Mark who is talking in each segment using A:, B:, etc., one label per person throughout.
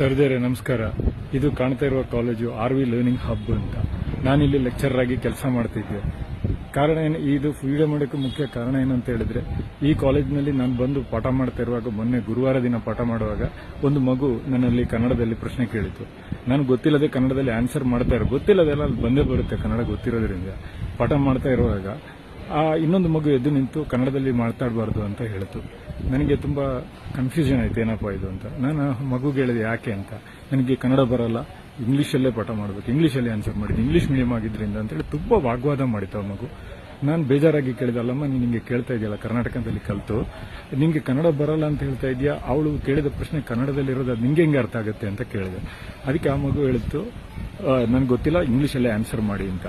A: ಸರ್ದೇರೆ, ನಮಸ್ಕಾರ. ಇದು ಕಾಣ್ತಾ ಇರುವ college R V learning hub ಅಂತ. ನಾನಿಲ್ಲಿ ಲೆಕ್ಚರರ್ ಆಗಿ ಕೆಲಸ ಮಾಡ್ತಿದ್ದೆ. ಕಾರಣ ಏನು? ಇದು ವಿಡಿಯೋ ಮಾಡೋಕ್ಕೆ ಮುಖ್ಯ ಕಾರಣ ಏನು ಅಂತ ಹೇಳಿದ್ರೆ, ಈ ಕಾಲೇಜಿನಲ್ಲಿ ನಾನು ಬಂದು ಪಾಠ ಮಾಡ್ತಾ ಇರುವಾಗ, ಮೊನ್ನೆ ಗುರುವಾರ ದಿನ ಪಾಠ ಮಾಡುವಾಗ, ಒಂದು ಮಗು ನನ್ನಲ್ಲಿ ಕನ್ನಡದಲ್ಲಿ ಪ್ರಶ್ನೆ ಕೇಳಿತು. ನಾನು ಗೊತ್ತಿಲ್ಲದೆ ಕನ್ನಡದಲ್ಲಿ ಆನ್ಸರ್ ಮಾಡ್ತಾ ಇರೋ ಗೊತ್ತಿಲ್ಲದೆ ಅಲ್ಲಿ ಬಂದೇ ಬರುತ್ತೆ ಕನ್ನಡ ಗೊತ್ತಿರೋದ್ರಿಂದ. ಪಾಠ ಮಾಡ್ತಾ ಇರುವಾಗ ಇನ್ನೊಂದು ಮಗು ಎದ್ದು ನಿಂತು ಕನ್ನಡದಲ್ಲಿ ಮಾತಾಡಬಾರ್ದು ಅಂತ ಹೇಳಿತು. ನನಗೆ ತುಂಬಾ ಕನ್ಫ್ಯೂಷನ್ ಆಯ್ತು, ಏನಪ್ಪ ಇದು ಅಂತ. ನಾನು ಮಗುಗೆ ಹೇಳಿದೆ, ಯಾಕೆ ಅಂತ. ನನಗೆ ಕನ್ನಡ ಬರಲ್ಲ, ಇಂಗ್ಲೀಷಲ್ಲೇ ಪಾಠ ಮಾಡಬೇಕು, ಇಂಗ್ಲೀಷಲ್ಲೇ ಆನ್ಸರ್ ಮಾಡಿದ್ದು, ಇಂಗ್ಲೀಷ್ ಮೀಡಿಯಂ ಆಗಿದ್ರಿಂದ ಅಂತೇಳಿ ತುಂಬಾ ವಾಗ್ವಾದ ಮಾಡಿತು ಆ ಮಗು. ನಾನು ಬೇಜಾರಾಗಿ ಕೇಳಿದೆ, ಅಲ್ಲಮ್ಮ, ನೀನು ನಿಮಗೆ ಕೇಳ್ತಾ ಇದೆಯಲ್ಲ, ಕರ್ನಾಟಕದಲ್ಲಿ ಕಲಿತು. ನಿಮಗೆ ಕನ್ನಡ ಬರಲ್ಲ ಅಂತ ಹೇಳ್ತಾ ಇದೆಯಾ? ಅವಳು ಕೇಳಿದ ಪ್ರಶ್ನೆ ಕನ್ನಡದಲ್ಲಿರೋದು ಅದು ನಿಮಗೆ ಹೆಂಗೆ ಅರ್ಥ ಆಗುತ್ತೆ ಅಂತ ಕೇಳಿದೆ. ಅದಕ್ಕೆ ಆ ಮಗು ಹೇಳಿತ್ತು ನನಗೆ ಗೊತ್ತಿಲ್ಲ, ಇಂಗ್ಲೀಷಲ್ಲೇ ಆನ್ಸರ್ ಮಾಡಿ ಅಂತ.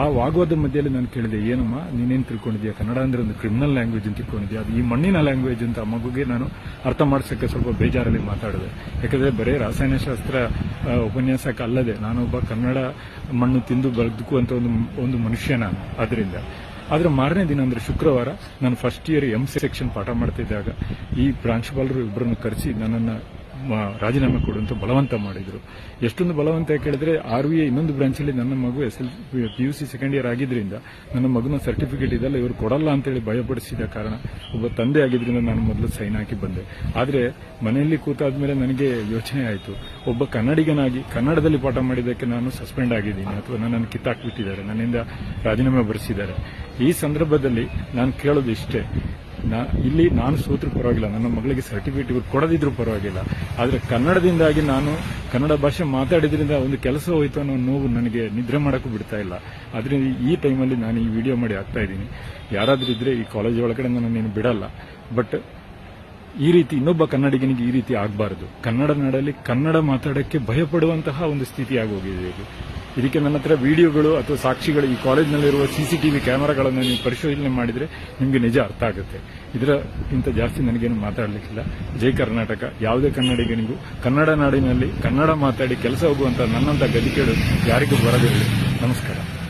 A: ಆ ವಾಗ್ವಾದ ಮಧ್ಯದಲ್ಲಿ ನಾನು ಕೇಳಿದೆ, ಏನಮ್ಮ, ನೀನೇನು ತಿಳ್ಕೊಂಡಿದ್ಯಾ? ಕನ್ನಡ ಅಂದ್ರೆ ಒಂದು ಕ್ರಿಮಿನಲ್ ಲ್ಯಾಂಗ್ವೇಜ್ ಅಂತ ತಿಳ್ಕೊಂಡಿದ್ಯಾ? ಅದು ಈ ಮಣ್ಣಿನ ಲ್ಯಾಂಗ್ವೇಜ್ ಅಂತ ಆ ಮಗುಗೆ ನಾನು ಅರ್ಥ ಮಾಡಿಸೋಕ್ಕೆ ಸ್ವಲ್ಪ ಬೇಜಾರಲ್ಲಿ ಮಾತಾಡಿದೆ. ಯಾಕಂದ್ರೆ ಬರೀ ರಾಸಾಯನಶಾಸ್ತ್ರ ಶಾಸ್ತ್ರ ಉಪನ್ಯಾಸಕ್ಕೆ ಅಲ್ಲದೆ ನಾನೊಬ್ಬ ಕನ್ನಡ ಮಣ್ಣು ತಿಂದು ಬದುಕುವಂಥ ಒಂದು ಒಂದು ಮನುಷ್ಯ ನಾನು ಅದರಿಂದ ಆದ್ರೆ ಮಾರನೇ ದಿನ ಅಂದರೆ ಶುಕ್ರವಾರ ನಾನು ಫಸ್ಟ್ ಇಯರ್ ಎಂ ಸೆಕ್ಷನ್ ಪಾಠ ಮಾಡ್ತಿದ್ದಾಗ ಈ ಪ್ರಾಂಶುಪಾಲರು ಇಬ್ಬರನ್ನು ಕರೆಸಿ ನನ್ನನ್ನು ರಾಜೀನಾಮೆ ಕೊಡು ಅಂತ ಬಲವಂತ ಮಾಡಿದ್ರು. ಎಷ್ಟೊಂದು ಬಲವಂತ ಕೇಳಿದ್ರೆ ಆರ್ ವಿ ಇನ್ನೊಂದು ಬ್ರಾಂಚಲ್ಲಿ ನನ್ನ ಮಗು S L P U C second year ಆಗಿದ್ರಿಂದ ನನ್ನ ಮಗನ ಸರ್ಟಿಫಿಕೇಟ್ ಇದೆಲ್ಲ ಇವರು ಕೊಡಲ್ಲ ಅಂತೇಳಿ ಭಯಪಡಿಸಿದ ಕಾರಣ ಒಬ್ಬ ತಂದೆ ಆಗಿದ್ರಿಂದ ನಾನು ಮೊದಲು ಸೈನ್ ಹಾಕಿ ಬಂದೆ. ಆದ್ರೆ ಮನೆಯಲ್ಲಿ ಕೂತಾದ್ಮೇಲೆ ನನಗೆ ಯೋಚನೆ ಆಯಿತು. ಒಬ್ಬ ಕನ್ನಡಿಗನಾಗಿ, ಕನ್ನಡದಲ್ಲಿ ಪಾಠ ಮಾಡಿದ್ದಕ್ಕೆ ನಾನು ಸಸ್ಪೆಂಡ್ ಆಗಿದ್ದೀನಿ ಅಥವಾ ನನ್ನನ್ನು ಕಿತ್ತಾಕ್ಬಿಟ್ಟಿದ್ದಾರೆ, ನನ್ನಿಂದ ರಾಜೀನಾಮೆ ಬರೆಸಿದ್ದಾರೆ. ಈ ಸಂದರ್ಭದಲ್ಲಿ ನಾನು ಕೇಳೋದು ಇಷ್ಟೇ. ಇಲ್ಲಿ ನಾನು ಸೋತರು ಪರವಾಗಿಲ್ಲ. ನನ್ನ ಮಗಳಿಗೆ ಸರ್ಟಿಫಿಕೇಟ್ ಇವ್ರು ಕೊಡದಿದ್ರು ಪರವಾಗಿಲ್ಲ. ಆದರೆ ಕನ್ನಡದಿಂದಾಗಿ ನಾನು ಕನ್ನಡ ಭಾಷೆ ಮಾತಾಡಿದ್ರಿಂದ ಒಂದು ಕೆಲಸ ಹೋಯಿತು ಅನ್ನೋ ನೋವು ನನಗೆ ನಿದ್ರೆ ಮಾಡೋಕ್ಕೂ ಬಿಡ್ತಾ ಇಲ್ಲ. ಆದ್ರಿಂದ ಈ ಟೈಮಲ್ಲಿ ನಾನು ಈ ವಿಡಿಯೋ ಮಾಡಿ ಆಗ್ತಾ ಇದ್ದೀನಿ. ಯಾರಾದರೂ ಇದ್ರೆ ಈ ಕಾಲೇಜ್ ಒಳಗಡೆ ನಾನು ಬಿಡಲ್ಲ. ಬಟ್ ಈ ರೀತಿ ಇನ್ನೊಬ್ಬ ಕನ್ನಡಿಗನಿಗೆ ಈ ರೀತಿ ಆಗಬಾರದು. ಕನ್ನಡ ನಾಡಲ್ಲಿ ಕನ್ನಡ ಮಾತಾಡಕ್ಕೆ ಭಯಪಡುವಂತಹ ಒಂದು ಸ್ಥಿತಿ ಆಗೋಗಿದೆ ಇದು. ಇದಕ್ಕೆ ನನ್ನ ಹತ್ರ ವಿಡಿಯೋಗಳು ಅಥವಾ ಸಾಕ್ಷಿಗಳು ಈ ಕಾಲೇಜ್ನಲ್ಲಿರುವ ಸಿಸಿಟಿವಿ ಕ್ಯಾಮೆರಾಗಳನ್ನು ನೀವು ಪರಿಶೋಧನೆ ಮಾಡಿದರೆ ನಿಮಗೆ ನಿಜ ಅರ್ಥ ಆಗುತ್ತೆ. ಇದರ ಇಂತ ಜಾಸ್ತಿ ನನಗೇನು ಮಾತಾಡಲಿಕ್ಕಿಲ್ಲ. ಜೈ ಕರ್ನಾಟಕ. ಯಾವುದೇ ಕನ್ನಡಿಗನಿಗೂ, ಕನ್ನಡ ನಾಡಿನಲ್ಲಿ ಕನ್ನಡ ಮಾತಾಡಿ ಕೆಲಸ ಹೋಗುವಂಥ ನನ್ನಂತ ಗದಿಕೆಗಳು ಯಾರಿಗೂ ಬರದಿರಲಿ. ನಮಸ್ಕಾರ.